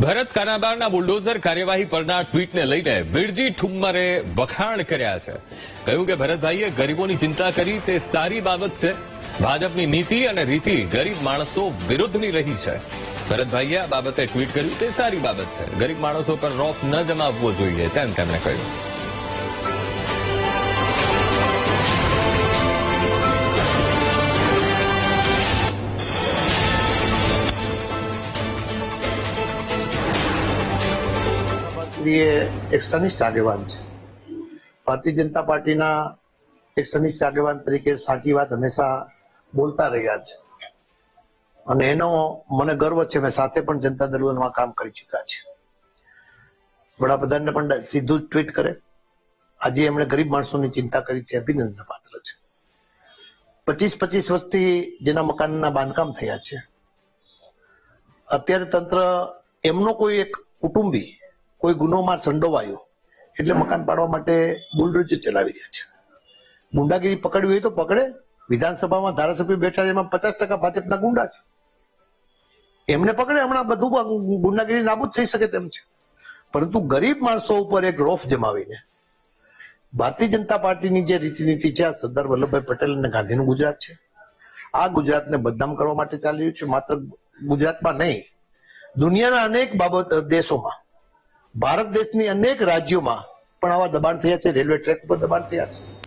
ભરત કાનાબારના bulldozer કાર્યવાહી પરના ટ્વીટને લઈને વિરજી ઠુમ્મરે વખાણ કર્યા છે. કહ્યું કે ભરતભાઈએ ગરીબોની ચિંતા કરી તે સારી બાબત છે. ભાજપની નીતિ અને રીતિ ગરીબ માણસો વિરુદ્ધની રહી છે. ભરતભાઈએ આ બાબતે ટ્વીટ કર્યું, તે સારી બાબત છે. ગરીબ માણસો પર રોફ ન જમાવવો જોઈએ તેમ તેમણે કહ્યું. શ્રી એક સનિષ્ઠ આગેવાન છે. ભારતીય જનતા પાર્ટીના એક સનિષ્ઠ આગેવાન તરીકે સાચી વાત હંમેશા બોલતા રહ્યા છે. અને એનો મને ગર્વ છે, મેં સાથે પણ જનતા દળમાં કામ કરી ચુક્યા છે. વડાપ્રધાનને પણ સીધું જ ટ્વીટ કરે. આજે એમણે ગરીબ માણસોની ચિંતા કરી છે અભિનંદન પાત્ર છે. પચીસ પચીસ વર્ષથી જેના મકાનના બાંધકામ થયા છે. અત્યારે તંત્ર એમનો કોઈ એક કુટુંબી કોઈ ગુનોમાં સંડોવાયો એટલે મકાન પાડવા માટે બુલડોઝર ચલાવી રહ્યા છે. ગુંડાગીરી પકડવી હોય તો પકડે. વિધાનસભામાં ધારાસભ્ય બેઠા છે એમાં પચાસ ટકા ભાજપના ગુંડા છે. એમને પકડે, હમણાં બધું ગુંડાગીરી નાબૂદ થઈ શકે તેમ છે. પરંતુ ગરીબ માણસો ઉપર એક રોફ જમાવીને ભારતીય જનતા પાર્ટીની જે રીતિનીતિ છે, આ સરદાર વલ્લભભાઈ પટેલ અને ગાંધીનું ગુજરાત છે. આ ગુજરાતને બદનામ કરવા માટે ચાલી રહ્યું છે. માત્ર ગુજરાતમાં નહીં, દુનિયાના અનેક બાબત દેશોમાં ભારત દેશની અનેક રાજ્યોમાં પણ આવા દબાણ થયા છે, રેલવે ટ્રેક ઉપર દબાણ થયા છે.